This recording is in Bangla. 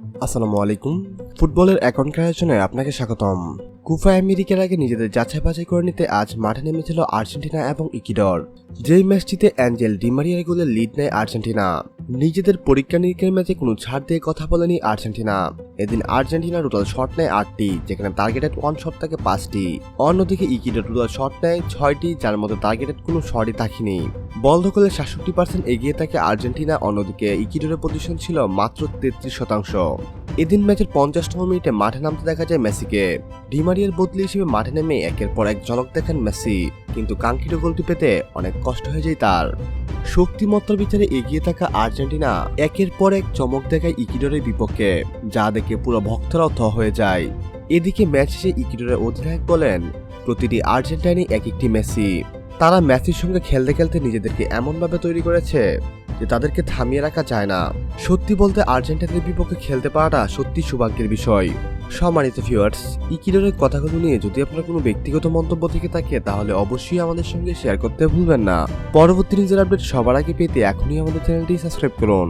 আসসালামু আলাইকুম। ফুটবলের অ্যাকাউন্ট আয়োজনে আপনাকে স্বাগতম। কুফা আমেরিকার আগে নিজেদের যাচাই বাছাই করে নিতে আজ মাঠে নেমেছিল আর্জেন্টিনা এবং ইকিডর যেই ম্যাচটিতে অ্যাঞ্জেল ডিমারিয়ার গোলে লিড নেয় আর্জেন্টিনা। নিজেদের পরীক্ষা নিরীক্ষার ম্যাচে কোনো ছাড় দিয়ে কথা বলেনি আর্জেন্টিনা। এদিন আর্জেন্টিনা টোটাল শট নেয় আটটি, যেখানে টার্গেটেড ওয়ান শট থাকে পাঁচটি। অন্যদিকে ইকিডর টোটাল শট নেয় ছয়টি, যার মধ্যে টার্গেটেড কোনো শটই থাকেনি। বল দখলে সাতষট্টি পার্সেন্ট এগিয়ে থাকে আর্জেন্টিনা, অন্যদিকে ইকিডোরের পজিশন ছিল মাত্র তেত্রিশ শতাংশ। এদিন ম্যাচের পঞ্চাশতম মিনিটে মাঠে নামতে দেখা যায় মেসিকে। ডিমারিয়ার বদলি হিসেবে মাঠে নেমে একের পর এক ঝলক দেখেন মেসি, কিন্তু কাঙ্ক্ষিত গোলটি পেতে অনেক কষ্ট হয়ে যায় তার। শক্তিমত্তার বিচারে এগিয়ে থাকা আর্জেন্টিনা একের পর এক চমক দেখায় ইকিডোরের বিপক্ষে, যা দেখে পুরো ভক্তরা থ হয়ে যায়। এদিকে ম্যাচ শেষে ইকিডোরের অধিনায়ক বলেন, প্রতিটি আর্জেন্টাইনই এক একটি মেসি। তারা ম্যাচের সঙ্গে খেলতে খেলতে নিজেদেরকে এমনভাবে তৈরি করেছে যে তাদেরকে থামিয়ে রাখা যায় না। সত্যি বলতে আর্জেন্টিনার বিপক্ষে খেলতে পারাটা সত্যি সৌভাগ্যের বিষয়। সম্মানিত ভিউয়ার্স ইকিডোরের কথাগুলো নিয়ে যদি আপনার কোনো ব্যক্তিগত মন্তব্য থেকে থাকে, তাহলে অবশ্যই আমাদের সঙ্গে শেয়ার করতে ভুলবেন না। পরবর্তী নিজের আপডেট সবার আগে পেতে এখনই আমাদের চ্যানেলটি সাবস্ক্রাইব করুন।